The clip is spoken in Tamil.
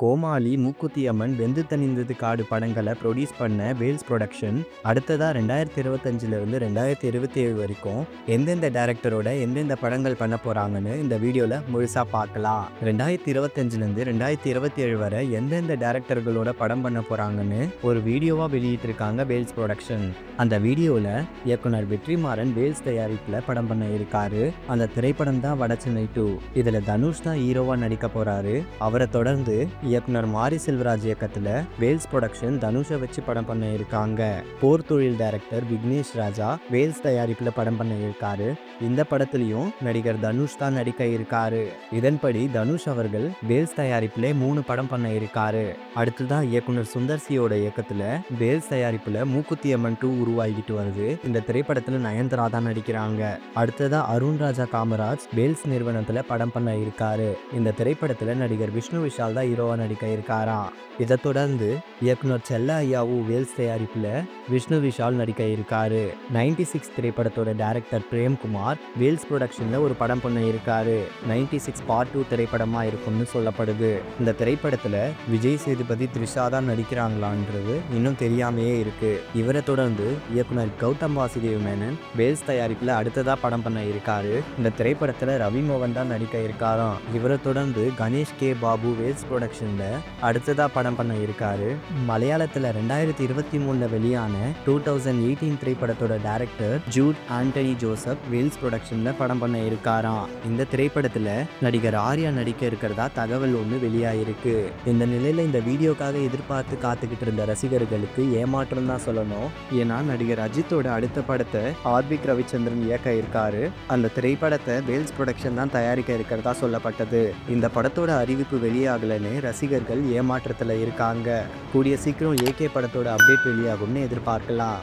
கோமாளி மூக்குத்தி அம்மன் வெந்து தணிந்தது காடு படங்களை ப்ரொடியூஸ் பண்ண வேல்ஸ் ப்ரொடக்ஷன் அடுத்ததாக ரெண்டாயிரத்தி இருபத்தஞ்சிலிருந்து ரெண்டாயிரத்தி இருபத்தி ஏழு வரைக்கும் எந்தெந்த டேரக்டரோட எந்தெந்த படங்கள் பண்ண போகிறாங்கன்னு இந்த வீடியோவில் முழுசாக பார்க்கலாம். ரெண்டாயிரத்தி இருபத்தஞ்சிலேருந்து ரெண்டாயிரத்தி இருபத்தி ஏழு வரை எந்தெந்த டேரக்டர்களோட படம் பண்ண போகிறாங்கன்னு ஒரு வீடியோவாக வெளியிட்டிருக்காங்க வேல்ஸ் ப்ரொடக்ஷன் அந்த வீடியோவில் இயக்குனர் வெற்றிமாறன் வேல்ஸ் தயாரிப்பில் படம் பண்ண இருக்காரு. அந்த திரைப்படம் தான் வடச்சென்னை டூ இதில் தனுஷ் தான் ஹீரோவாக நடிக்க போகிறாரு அவரை தொடர்ந்து இயக்குனர் மாரி செல்வராஜ் இயக்கத்தில் வேல்ஸ் ப்ரொடக்ஷன் தனுஷை வச்சு படம் பண்ண இருக்காங்க. போர் தொழில் டைரக்டர் விக்னேஷ் ராஜா வேல்ஸ் தயாரிப்பில் படம் பண்ண இருக்காரு. இந்த படத்துலையும் நடிகர் தனுஷ் தான் நடிக்க இருக்காரு. இதன்படி தனுஷ் அவர்கள் வேல்ஸ் தயாரிப்பில் மூணு படம் பண்ண இருக்காரு. அடுத்ததான் இயக்குனர் சுந்தர்சியோட இயக்கத்தில் வேல்ஸ் தயாரிப்பில் மூக்குத்தி அம்மன் டூ உருவாகிட்டு வருது. இந்த திரைப்படத்தில் நயன்தரா தான் நடிக்கிறாங்க. அடுத்ததா அருண் ராஜா காமராஜ் வேல்ஸ் நிறுவனத்தில் படம் பண்ண இருக்காரு. இந்த திரைப்படத்தில் நடிகர் விஷ்ணு விஷால் தான் ஹீரோவாக நடிக்க இருக்காராம் இதை தொடர்ந்து இயக்குனர் செல்ல ஐயாவு வேல்ஸ் தயாரிப்பில் விஷ்ணு விஷால் நடிக்க இருக்காரு நைன்டி சிக்ஸ் திரைப்படத்தோட டேரக்டர் பிரேம்குமார் வேல்ஸ் ப்ரொடக்ஷனில் ஒரு படம் பண்ண இருக்காரு நைன்டி சிக்ஸ் பார்ட் டூ திரைப்படமா இருக்கும்னு சொல்லப்படுது. இந்த திரைப்படத்தில் விஜய் சேதுபதி த்ரிஷா தான் நடிக்கிறாங்களான்றது இன்னும் தெரியாமையே இருக்கு. இவரை தொடர்ந்து இயக்குனர் கௌதம் வாசுதேவ் மேனன் வேல்ஸ் தயாரிப்பில் அடுத்ததாக படம் பண்ண இருக்காரு இந்த திரைப்படத்தில் ரவி மோகன் தான் நடிக்க இருக்காராம் இவரை தொடர்ந்து கணேஷ் கே. பாபு வேல்ஸ் இருந்த அடுத்ததாக படம் பண்ண இருக்காரு. மலையாளத்தில் ரெண்டாயிரத்தி இருபத்தி மூணில் வெளியான டூ தௌசண்ட் எயிட்டீன் திரைப்படத்தோட டைரக்டர் ஜூட் ஆண்டனி ஜோசப் வில்ஸ் ப்ரொடக்ஷனில் படம் பண்ண இருக்காராம். இந்த திரைப்படத்தில் நடிகர் ஆர்யா நடிக்க இருக்கிறதா தகவல் ஒன்று வெளியாயிருக்கு. இந்த நிலையில் இந்த வீடியோக்காக எதிர்பார்த்து காத்துக்கிட்டு இருந்த ரசிகர்களுக்கு ஏமாற்றம் தான் சொல்லணும். ஏன்னா நடிகர் அஜித்தோட அடுத்த படத்தை ஆர்பிக் ரவிச்சந்திரன் இயக்க இருக்காரு. அந்த திரைப்படத்தை வேல்ஸ் ப்ரொடக்ஷன் தான் தயாரிக்க இருக்கிறதா சொல்லப்பட்டது. இந்த படத்தோட அறிவிப்பு வெளியாகலன்னு ரசிகர்கள் ஏமாற்றத்தில் இருக்காங்க. கூடிய சீக்கிரம் ஏகே படத்தோட அப்டேட் வெளியாகும்னு எதிர்பார்க்கலாம்.